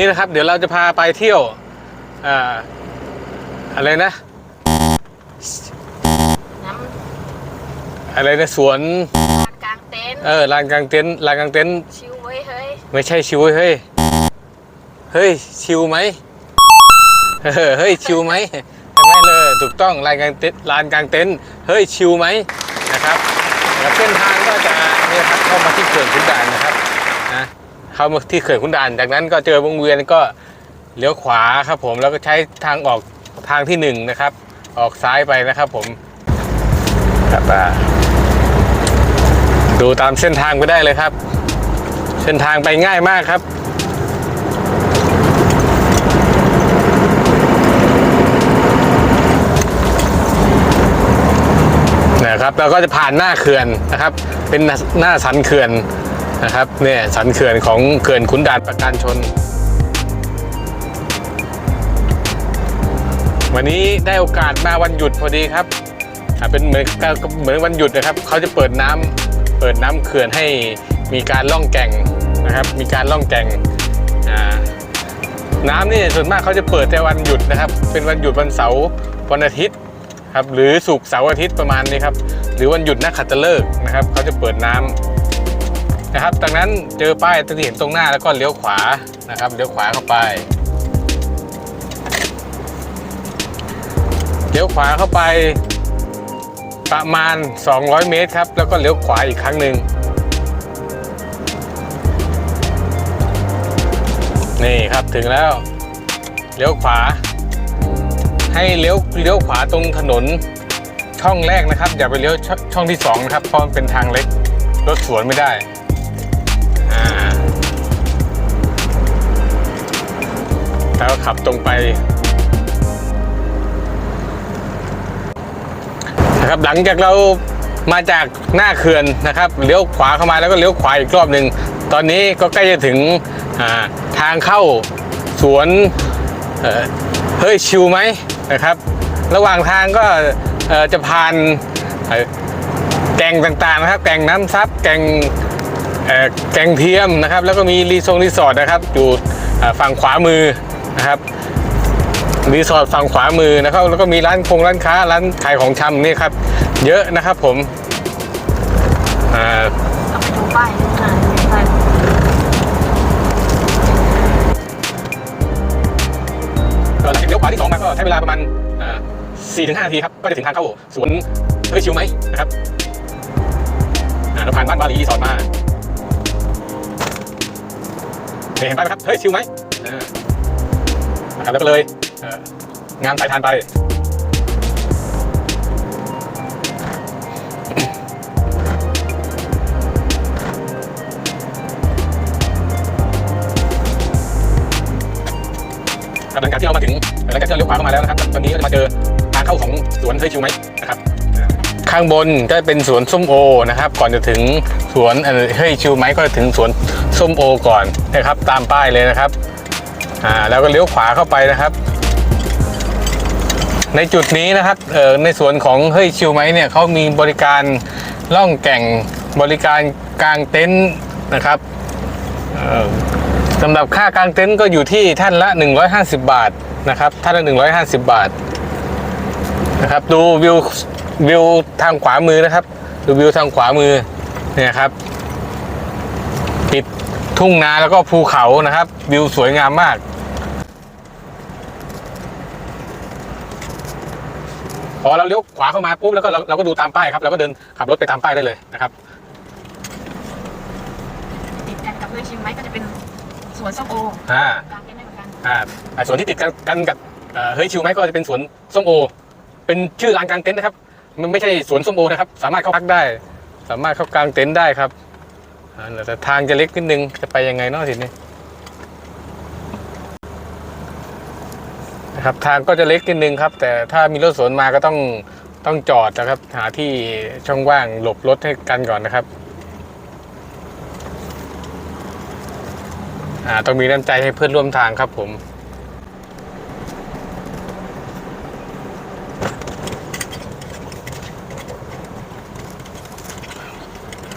นี้นะครับ เดี๋ยวเราจะพาไปเที่ยวอ่าอะไรนะน้อะไรนะสวนำลานกลางเต็นท์เออลานกลางเต็นท์ลานกลางเต็นท์ชิวเว้ยเฮ้ยไม่ใช่ชิวเฮ้ย เฮ้ย ชิวไหมเออเฮ้ย ชิวไหมใช่ไหมเลยถูกต้องลานกลางเต็นท์ลานกลางเต็นท์เฮ้ย ชิวไหมนะครับแล้วเส้นทางก็จะเนี่ยครับเข้ามาที่เขื่อนขุนด่านนะครับนะ เข้ามาที่เขื่อนขุนด่าน จากนั้นก็เจอวงเวียนก็เลี้ยวขวาครับผมแล้วก็ใช้ทางออกทางที่หนึ่งนะครับ ออกซ้ายไปนะครับผมครับดูตามเส้นทางไปได้เลยครับ เส้นทางไปง่ายมากครับนะครับเราก็จะผ่านหน้าเขื่อนนะครับ เป็นหน้าสันเขื่อน นะครับเนี่ยสันเขื่อนของเขื่อนขุนด่านประการชน วันนี้ได้โอกาสมาวันหยุดพอดีครับเป็นเหมือนเหมือนวันหยุดนะครับเขาจะเปิดน้ำเปิดน้ำเขื่อนให้มีการล่องแก่งนะครับ มีการล่องแก่งน้ำนี่ส่วนมากเขาจะเปิดแต่วันหยุดนะครับ เป็นวันหยุดวันเสาร์วันอาทิตย์ครับหรือศุกเสาร์อาทิตย์ประมาณนี้ครับ หรือวันหยุดนักขัตฤกษ์นะครับเขาจะเปิดน้ำ นะครับจากนั้นเจอป้ายที่เห็นตรงหน้าแล้วก็เลี้ยวขวานะครับเลี้ยวขวาเข้าไปเลี้ยวขวาเข้าไปประมาณ 200 เมตรครับ แล้วก็เลี้ยวขวาอีกครั้งหนึ่งนี่ครับถึงแล้วเลี้ยวขวา ให้เลี้ยวเลี้ยวขวาตรงถนนช่องแรกนะครับ อย่าไปเลี้ยวชช่องที่สองนะครับเพราะมันเป็นทางเล็กรถสวนไม่ได้ แล้วขับตรงไปนะครับหลังจากเรามาจากหน้าเขื่อนนะครับเลี้ยวขวาเข้ามาแล้วก็เลี้ยวขวาอีกรอบหนึ่งตอนนี้ก็ใกล้จะถึงทางเข้าสวนเฮ้ยชิวไหมนะครับ ระหว่างทางก็จะผ่านแก่งต่างๆนะครับแก่งน้ำซับแก่งแก่งเทียมนะครับ แล้วก็มีรีสอร์ทนะครับอยู่ฝั่งขวามือ นะครับรีสอร์ทฝั่งขวามือนะครับ แล้วก็มีร้านคงร้านค้าร้านขายของชำนี่ครับ เยอะนะครับผมอ่าเราไปดูป้ายดูหน่อยป้ายก็หลังจากเลี้ยวขวาที่สองมาก็ใช้เวลาประมาณสี่ถึงห้านาทีครับ ก็จะถึงทางเข้าสวนเฮ้ยชิวไหมนะครับอ่าเราผ่านบ้านวารีรีสอร์ทมาเห็นป้ายไหมครับ เฮ้ยชิวไหม อ่านะครับแล้วก็เลยงานสายทานไปหลังจากที่เรามาถึงหลังจากที่เราเลี้ยวขวาเข้ามาแล้วนะครับ ตอนนี้ก็จะมาเจอทางเข้าของสวนเฮยชิวไหมนะครับ ข้างบนก็เป็นสวนส้มโอนะครับ ก่อนจะถึงสวนเอ่อเฮ้ยชิวไหมก็จะถึงสวนส้มโอก่อนนะครับ ตามป้ายเลยนะครับ อ่าแล้วก็เลี้ยวขวาเข้าไปนะครับ ในจุดนี้นะครับเอ่อในสวนของเฮ้ยชิวไหมเนี่ยเขามีบริการล่องแก่งบริการกางเต็นท์นะครับสำหรับค่ากางเต็นท์ก็อยู่ที่ท่านละ 150 บาทนะครับท่านละ 150 บาทนะครับดูวิววิวทางขวามือนะครับ ดูวิวทางขวามือเนี่ยครับปิดทุ่งนาแล้วก็ภูเขานะครับ วิวสวยงามมาก พอเราเลี้ยวขวาเข้ามาปุ๊บแล้วก็เราเราก็ดูตามป้ายครับเราก็เดินขับรถไปตามป้ายได้เลยนะครับติดกันกับเพื่อนชิมไหมก็จะเป็นสวนส้มโออ่ากลางเต็นท์ได้เหมือนกันอ่าอ่าส่วนที่ติดกันกันกับเอ่อเฮ้ยชิวไหมก็จะเป็นสวนส้มโอ เป็นชื่อลานกลางเต็นท์นะครับ มันไม่ใช่สวนส้มโอนะครับ สามารถเข้าพักได้ สามารถเข้ากลางเต็นท์ได้ครับอ่าแต่ทางจะเล็กนิดนึงจะไปยังไงเนาะทีนี้ นะครับทางก็จะเล็กนิดนึงครับ แต่ถ้ามีรถสวนมาก็ต้องต้องจอดนะครับ หาที่ช่องว่างหลบรถให้กันก่อนนะครับต้องมีน้ำใจให้เพื่อนร่วมทางครับผม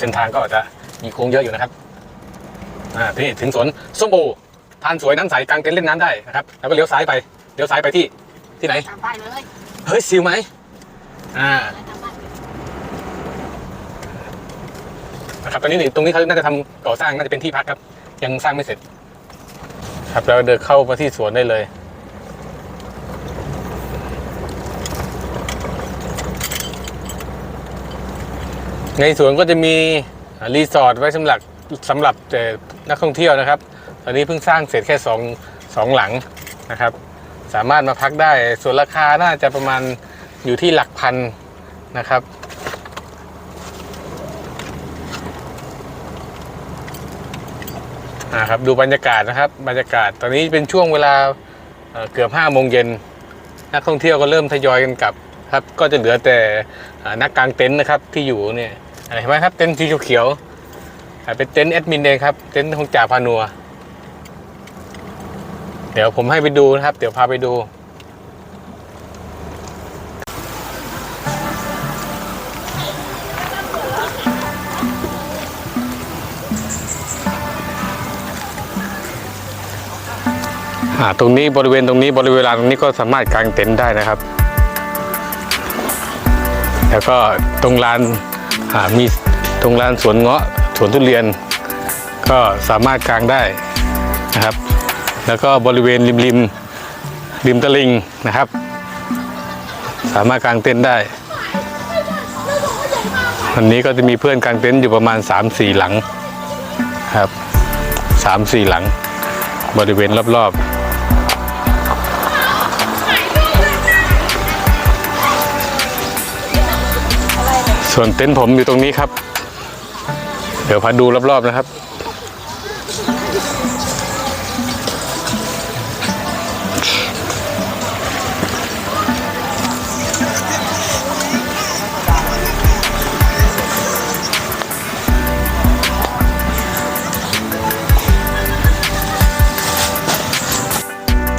เส้นทางก็จะมีโค้งเยอะอยู่นะครับอ่าที่ถึงสวนส้มโอทานสวยน้ำใสกลางเต็นท์เล่นน้ำได้นะครับ แล้วก็เลี้ยวซ้ายไป เลี้ยวซ้ายไปที่ที่ไหน ตามป้ายเลยเฮ้ยซิลไหมอ่าตามป้ายเลยนะครับตอนนี้นี่ตรงนี้เขาน่าจะทำก่อสร้างน่าจะเป็นที่พักครับ ยังสร้างไม่เสร็จ ครับเราเดินเข้ามาที่สวนได้เลย ในสวนก็จะมีอ่ารีสอร์ทไว้สำหรับสำหรับแต่นักท่องเที่ยวนะครับ ตอนนี้เพิ่งสร้างเสร็จแค่สองสองหลังนะครับ สามารถมาพักได้ ส่วนราคาน่าจะประมาณอยู่ที่หลักพันนะครับอ่าครับ ดูบรรยากาศนะครับ บรรยากาศตอนนี้เป็นช่วงเวลาเเกือบห้าโมงเย็นนักท่องเที่ยวก็เริ่มทยอยกันกลับครับ ก็จะเหลือแต่นักกางเต็นท์นะครับที่อยู่เนี่ยเห็นไหมครับเต็นท์สีเขียวๆเป็นเต็นท์แอดมินเองครับ เต็นท์ของจ่าพานัว เดี๋ยวผมให้ไปดูนะครับ เดี๋ยวพาไปดู ตรงนี้บริเวณตรงนี้บริเวณลานตรงนี้ก็สามารถกางเต็นท์ได้นะครับ แล้วก็ตรงลานมีตรงลานสวนเงาะสวนทุเรียน ก็สามารถกางได้นะครับ แล้วก็บริเวณริมริมริมตลิงนะครับ สามารถกางเต็นท์ได้ วันนี้ก็จะมีเพื่อนกางเต็นท์อยู่ประมาณ 3-4 หลังครับ 3-4 หลัง บริเวณรอบๆส่วนเต็นท์ผมอยู่ตรงนี้ครับ เดี๋ยวพาดูรอบๆนะครับ เ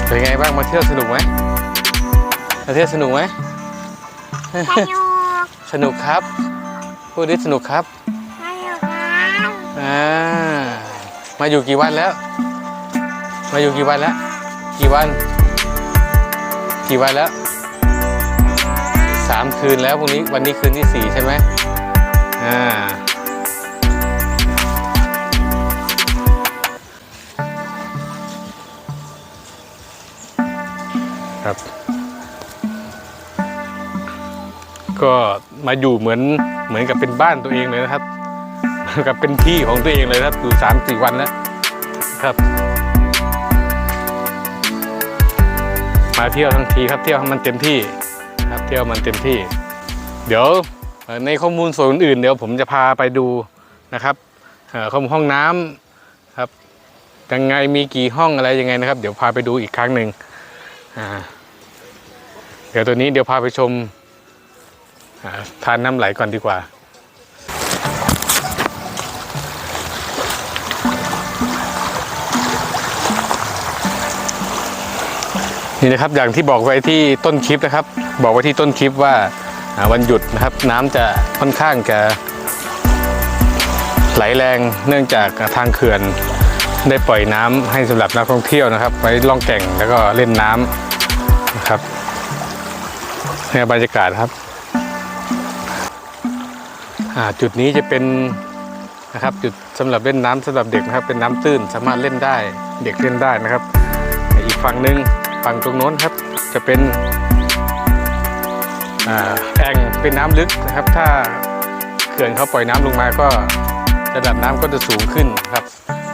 ป็นไงบ้างมาเที่ยวสนุกไหมมาเที่ยวสนุกไหมสนุกสนุกครับ พูดดิสนุกครับสนุกครับอ่ามาอยู่กี่วันแล้ว มาอยู่กี่วันแล้ว กี่วัน กี่วันแล้วสามคืนแล้วพรุ่งนี้วันนี้คืนที่สี่ใช่ไหมอ่าครับ ก็มาอยู่เหมือนเหมือนกับเป็นบ้านตัวเองเลยนะครับกับเป็นที่ของตัวเองเลยนะครับอยู่สามสี่วันแล้วครับ มาเที่ยวทั้งทีครับเที่ยวให้มันเต็มที่ครับเที่ยวมันเต็มที่ เดี๋ยวในข้อมูลส่วนอื่นเดี๋ยวผมจะพาไปดูนะครับเอ่อข้อมูลห้องน้ำครับยังไงมีกี่ห้องอะไรยังไงนะครับ เดี๋ยวพาไปดูอีกครั้งหนึ่งเดี๋ยวตัวนี้เดี๋ยวพาไปชมทานน้ำไหลก่อนดีกว่า นี่นะครับอย่างที่บอกไว้ที่ต้นคลิปนะครับ บอกไว้ที่ต้นคลิปว่าวันหยุดนะครับน้ำจะค่อนข้างจะไหลแรงเนื่องจากทางเขื่อนได้ปล่อยน้ำให้สำหรับนักท่องเที่ยวนะครับไว้ล่องแก่งแล้วก็เล่นน้ำนะครับเนี่บรรยากาศครับจุดนี้จะเป็นนะครับจุดสำหรับเล่นน้ำสำหรับเด็กนะครับเป็นน้ำตื้นสามารถเล่นได้เด็กเล่นได้นะครับ อีกฝั่งหนึ่ง ฝั่งตรงโน้นครับจะเป็นแอ่งเป็นน้ำลึกนะครับ ถ้าเขื่อนเขาปล่อยน้ำลงมาก็ระดับน้ำก็จะสูงขึ้นครับ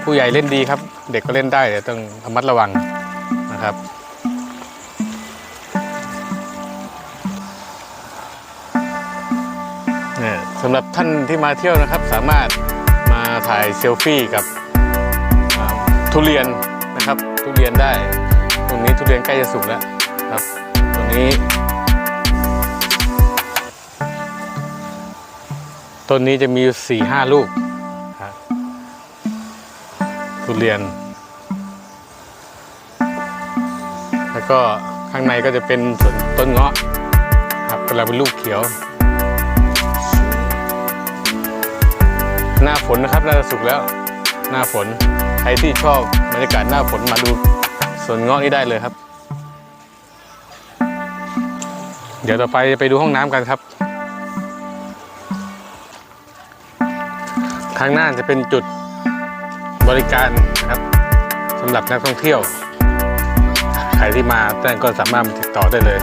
ผู้ใหญ่เล่นดีครับ เด็กก็เล่นได้แต่ต้องระมัดระวังนะครับเนี่ยสำหรับท่านที่มาเที่ยวนะครับ สามารถมาถ่ายเซลฟี่กับทุเรียนนะครับ ทุเรียนได้ รงนี้ทุเรียนใกล้จะสุกแล้วครับตรงนี้ ต้นนี้จะมีอยู่สี่ห้าลูกครับทุเรียน แล้วก็ข้างในก็จะเป็นสวนต้นเงาะครับกำลังเป็นลูกเขียว หน้าฝนนะครับน่าจะสุกแล้ว หน้าฝนใครที่ชอบบรรยากาศหน้าฝนมาดู ส่วนเงาะนี่ได้เลยครับ เดี๋ยวต่อไปไปดูห้องน้ำกันครับทางหน้าจะเป็นจุดบริการครับสำหรับนักท่องเที่ยว ใครที่มาแจ้งก็สามารถติดต่อได้เลย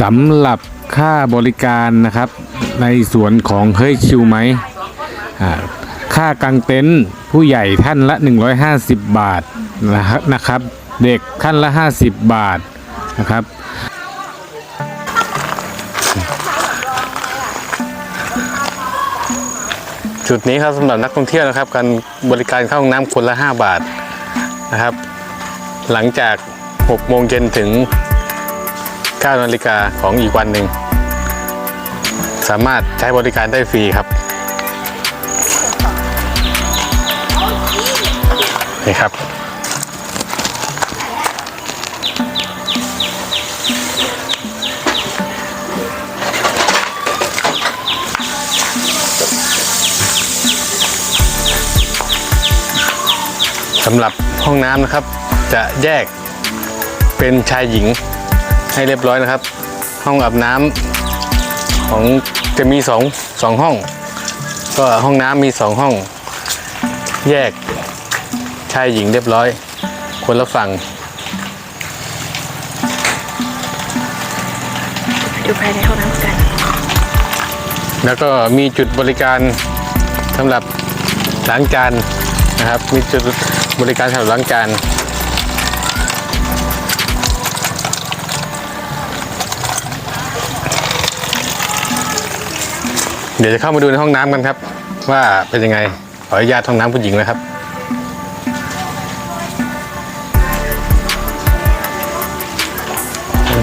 สำหรับค่าบริการนะครับ ในส่วนของเฮ้ยชิวไหมค่ากางเต็นท์ ผู้ใหญ่ท่านละ 150 บาทนะครับนะครับ เด็กท่านละ 50 บาทนะครับจุดนี้ครับสำหรับนักท่องเที่ยวนะครับ การบริการเข้าห้องน้ำคนละ 5 บาทนะครับ หลังจาก 6 โมงเย็นถึง 9 นาฬิกาของอีกวันหนึ่ง สามารถใช้บริการได้ฟรีครับ นี่ครับ สำหรับห้องน้ำนะครับ จะแยกเป็นชายหญิงให้เรียบร้อยนะครับ ห้องอาบน้ำของจะมีสองสองห้อง ก็ห้องน้ำมีสองห้อง แยก ชายหญิงเรียบร้อยคนละฝั่ง ดูภายในห้องน้ำกัน แล้วก็มีจุดบริการสำหรับล้างจานนะครับ มีจุดบริการสำหรับล้างจานเดี๋ยวจะเข้ามาดูในห้องน้ำกันครับ ว่าเป็นยังไงขออนุญาตห้องน้ำผู้หญิงนะครับ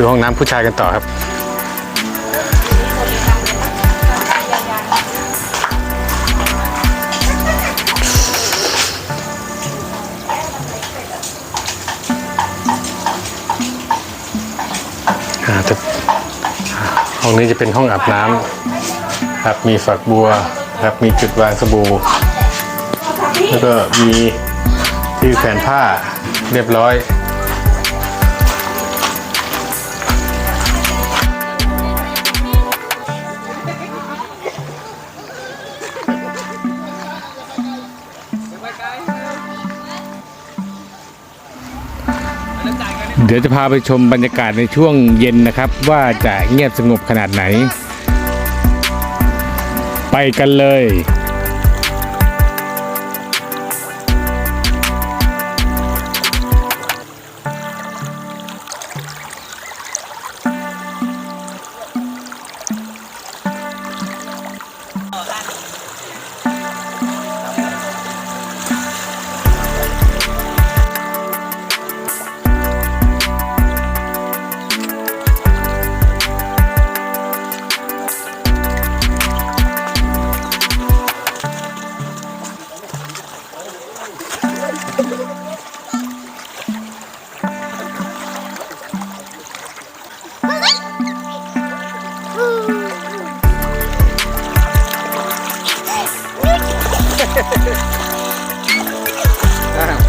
ดูห้องน้ำผู้ชายกันต่อครับ อ่าจะห้องนี้จะเป็นห้องอาบน้ำครับมีฝักบัวครับมีจุดวางสบู่แล้วก็มีที่แขวนผ้าเรียบร้อย เดี๋ยวจะพาไปชมบรรยากาศในช่วงเย็นนะครับ ว่าจะเงียบสงบขนาดไหน ไปกันเลย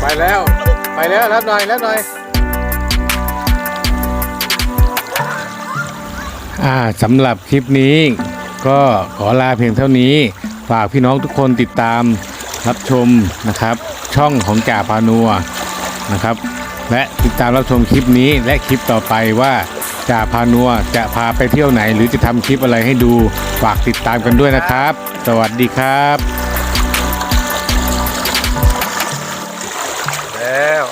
ไปแล้ว ไปแล้วรับหน่อยรับหน่อย อ่าสำหรับคลิปนี้ก็ขอลาเพียงเท่านี้ ฝากพี่น้องทุกคนติดตามรับชมนะครับ ช่องของจ่าพานัวนะครับ และติดตามรับชมคลิปนี้และคลิปต่อไปว่าจ่าพานัวจะพาไปเที่ยวไหน หรือจะทำคลิปอะไรให้ดู ฝากติดตามกันด้วยนะครับ สวัสดีครับ แล้ว